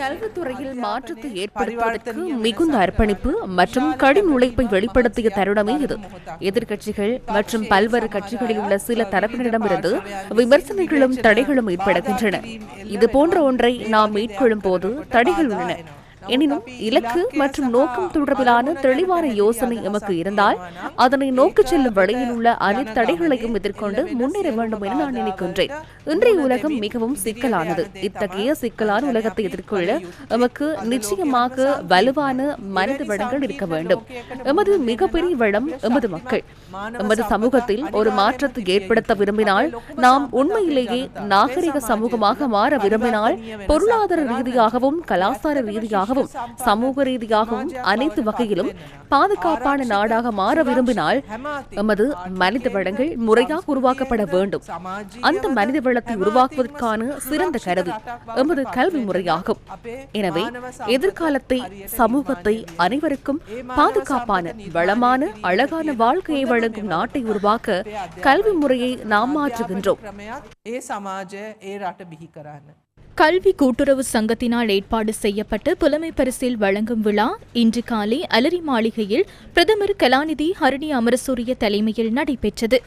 கல்வித்துறையில் மாற்றத்தை ஏற்படுத்துவதற்கு மிகுந்த அர்ப்பணிப்பு மற்றும் கடும் உழைப்பை வெளிப்படுத்திய தருணமே இது. எதிர்க்கட்சிகள் மற்றும் பல்வேறு கட்சிகளில் உள்ள சில தரப்பினரிடமிருந்து விமர்சனங்களும் தடைகளும் ஏற்படுகின்றன. இது போன்ற ஒன்றை நாம் மேற்கொள்ளும் போது தடைகள் உள்ளன. எனினும் இலக்கு மற்றும் நோக்கம் தொடர்பிலான தெளிவான யோசனை எமக்கு இருந்தால் அதனை நோக்கிச் செல்லும் வழியில் உள்ள அனைத்து தடைகளையும் எதிர்கொண்டு முன்னேற வேண்டும் என நான் நினைக்கின்றேன். இன்றைய உலகம் மிகவும் சிக்கலானது. இத்தகைய சிக்கலான உலகத்தை எதிர்கொள்ள எமக்கு நிச்சயமாக வலுவான மனித வளங்கள் இருக்க வேண்டும். எமது மிகப்பெரிய வளம் எமது மக்கள். எமது சமூகத்தில் ஒரு மாற்றத்தை ஏற்படுத்த விரும்பினால் நாம் உண்மையிலேயே நாகரிக சமூகமாக மாற விரும்பினால் பொருளாதார ரீதியாகவும் கலாச்சார ரீதியாகவும் சமூக ரீதியாகவும் அனைத்து வகையிலும் பாதுகாப்பான நாடாக மாற விரும்பினால் எமது மனித வளங்கள் முறையாக உருவாக்கப்பட வேண்டும். அந்த மனித வளத்தை உருவாக்குவதற்கான சிறந்த கருவி எமது கல்வி முறையாகும். எனவே எதிர்காலத்தை சமூகத்தை அனைவருக்கும் பாதுகாப்பான வளமான அழகான வாழ்க்கையை வழங்கும் நாட்டை உருவாக்க கல்வி முறையை நாம் மாற்றுகின்றோம். கல்வி கூட்டுறவு சங்கத்தினால் ஏற்பாடு செய்யப்பட்ட புலமை பரிசில் வழங்கும் விழா இன்று காலை அலரி மாளிகையில் பிரதமர் கலாநிதி ஹரிணி அமரசூரிய தலைமையில் நடைபெற்றது.